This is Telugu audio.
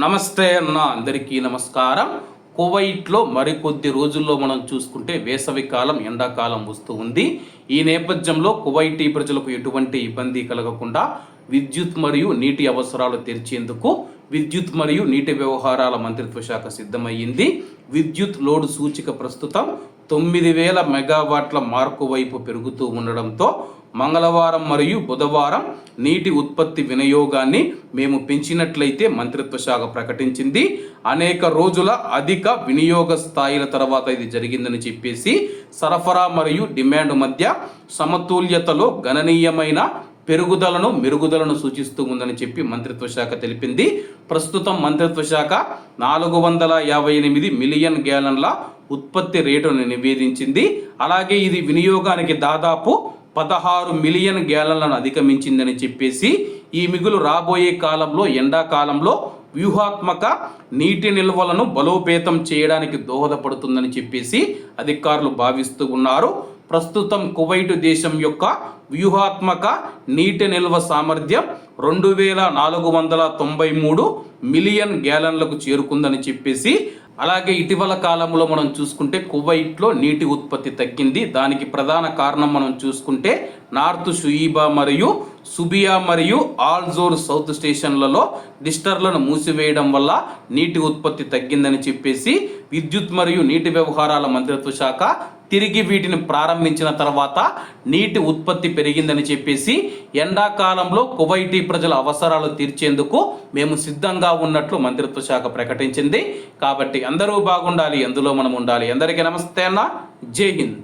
నమస్తే అన్న అందరికీ నమస్కారం. కువైట్లో మరికొద్ది రోజుల్లో మనం చూసుకుంటే వేసవి కాలం ఎండాకాలం వస్తూ ఉంది. ఈ నేపథ్యంలో కువైటీ ప్రజలకు ఎటువంటి ఇబ్బంది కలగకుండా విద్యుత్ మరియు నీటి అవసరాలు తీర్చేందుకు విద్యుత్ మరియు నీటి వ్యవహారాల మంత్రిత్వ శాఖ సిద్ధమయ్యింది. విద్యుత్ లోడ్ సూచిక ప్రస్తుతం తొమ్మిది వేల మెగావాట్ల మార్కు వైపు పెరుగుతూ ఉండడంతో మంగళవారం మరియు బుధవారం నీటి ఉత్పత్తి వినియోగాన్ని మేము పెంచినట్లయితే మంత్రిత్వ శాఖ ప్రకటించింది. అనేక రోజుల అధిక వినియోగ స్థాయిల తర్వాత ఇది జరిగిందని చెప్పేసి సరఫరా మరియు డిమాండ్ మధ్య సమతుల్యతలో గణనీయమైన పెరుగుదలను మెరుగుదలను సూచిస్తూ ఉందని చెప్పి మంత్రిత్వ శాఖ తెలిపింది. ప్రస్తుతం మంత్రిత్వ శాఖ నాలుగు వందల యాభై ఎనిమిది మిలియన్ గ్యాలన్ల ఉత్పత్తి రేటును నివేదించింది. అలాగే ఇది వినియోగానికి దాదాపు పదహారు మిలియన్ గ్యాలన్లను అధిగమించిందని చెప్పేసి ఈ మిగులు రాబోయే కాలంలో ఎండాకాలంలో వ్యూహాత్మక నీటి నిల్వలను బలోపేతం చేయడానికి దోహదపడుతుందని చెప్పేసి అధికారులు భావిస్తూ ఉన్నారు. ప్రస్తుతం కువైట్ దేశం యొక్క వ్యూహాత్మక నీటి నిల్వ సామర్థ్యం రెండు వేల నాలుగు వందల తొంభై మూడు మిలియన్ గ్యాలన్లకు చేరుకుందని చెప్పేసి అలాగే ఇటీవల కాలంలో మనం చూసుకుంటే కువైట్లో నీటి ఉత్పత్తి తగ్గింది. దానికి ప్రధాన కారణం మనం చూసుకుంటే నార్త్ షుయిబా మరియు సుబియా మరియు ఆల్జోర్ సౌత్ స్టేషన్లలో డిస్టర్లను మూసివేయడం వల్ల నీటి ఉత్పత్తి తగ్గిందని చెప్పేసి విద్యుత్ మరియు నీటి వ్యవహారాల మంత్రిత్వ శాఖ తిరిగి వీటిని ప్రారంభించిన తర్వాత నీటి ఉత్పత్తి పెరిగిందని చెప్పేసి ఎండాకాలంలో కువైటీ ప్రజల అవసరాలు తీర్చేందుకు మేము సిద్ధంగా ఉన్నట్లు మంత్రిత్వ శాఖ ప్రకటించింది. కాబట్టి అందరూ బాగుండాలి ఎందులో మనం ఉండాలి. అందరికీ నమస్తే అన్న. జై హింద్.